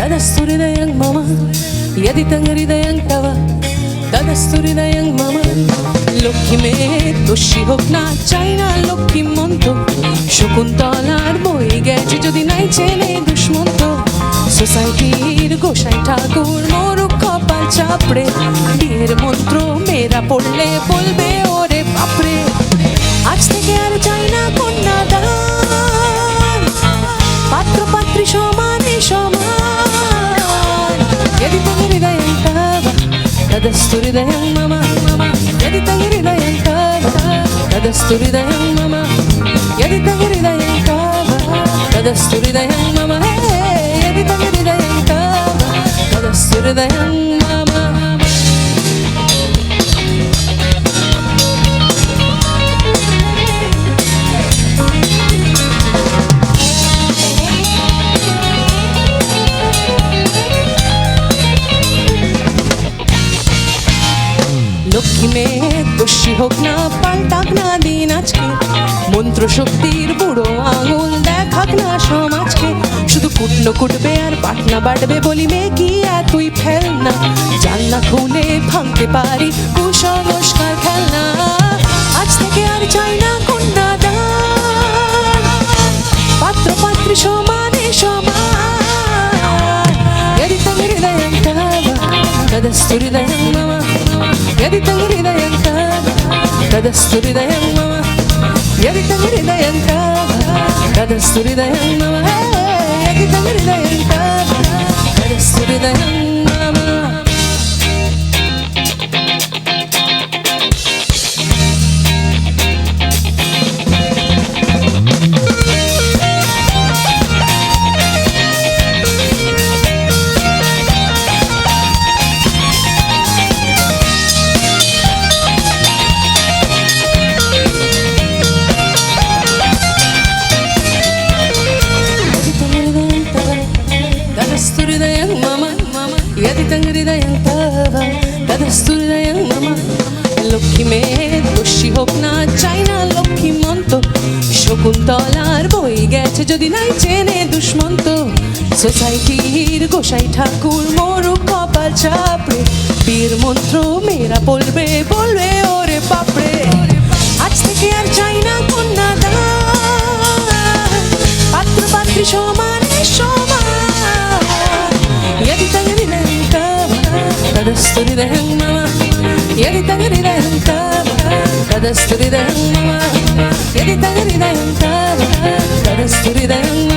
தனசுரிதயங் மம எதி தங்கரிதயங் தவ தனசுரிதயங் மம লক্ষ্মী মেয়ে দোষী হোক না চাই না লক্ষ্মী মন্ত শকুন্তলার বই গেছে যদি নাই ছেলে দুষ্মন্ত সোসাইটির গোসাই ঠাকুর মরুক কপাল চাপড়ে বিয়ের মন্ত্র মেয়েরা পড়লে বলবে ওরে বাপরে আজ থেকে আর চাই না কন্যা দাও కదస్తురిదయం మమ ఎది తగిరిదయం కావ కదస్తురిదయం మమ ఎది తగిరిదయం కావ కదస్తురిదయం మమ ఎది తగిరిదయం కావ కదస్తురిదయం লক্ষ্মী মেয়ে দোষী হোক না, পাল্টাক না দিন আজকে। মন্ত্র শক্তির বুড়ো আঙুল দেখাক না সমাজকে। শুধু কুটলো কুটবে আর পাটনা বাড়বে বলি মেয়ে কি তুই ফেল না জানলা খুলে ভাঙতে পারি কুসংস্কার খেলনা। আজ থেকে আর চাই না কন্যা দান পাত্র পাত্রী সমানে সমান। যদি হৃদয় কদস্তুরি ఎరితని హృదయం కాదా కదస్తు హృదయం మమ ఎరితని హృదయం కాదా కదస్తు హృదయం మమ ఎరితని హృదయం కాదా यदि তঙ্গরিদয়ং তব তদস্তুরিদয়ং মম লক্ষ্মী মেয়ে দোষী হোক না চাই না শকুন্তলার বই গেছে যদি নাই চেনে দুষ্মন্ত সোসাইটির গোসাই ঠাকুর মরু কপাল চাপড়ে বীর মন্ত্র মেয়েরা বলবে বলবে తదస్తురిదహన్నమ ఎది తగరిదహంతావ తదస్తురిదహన్నమ ఎది తగరిదహంతావ తదస్తురిదహన్నమ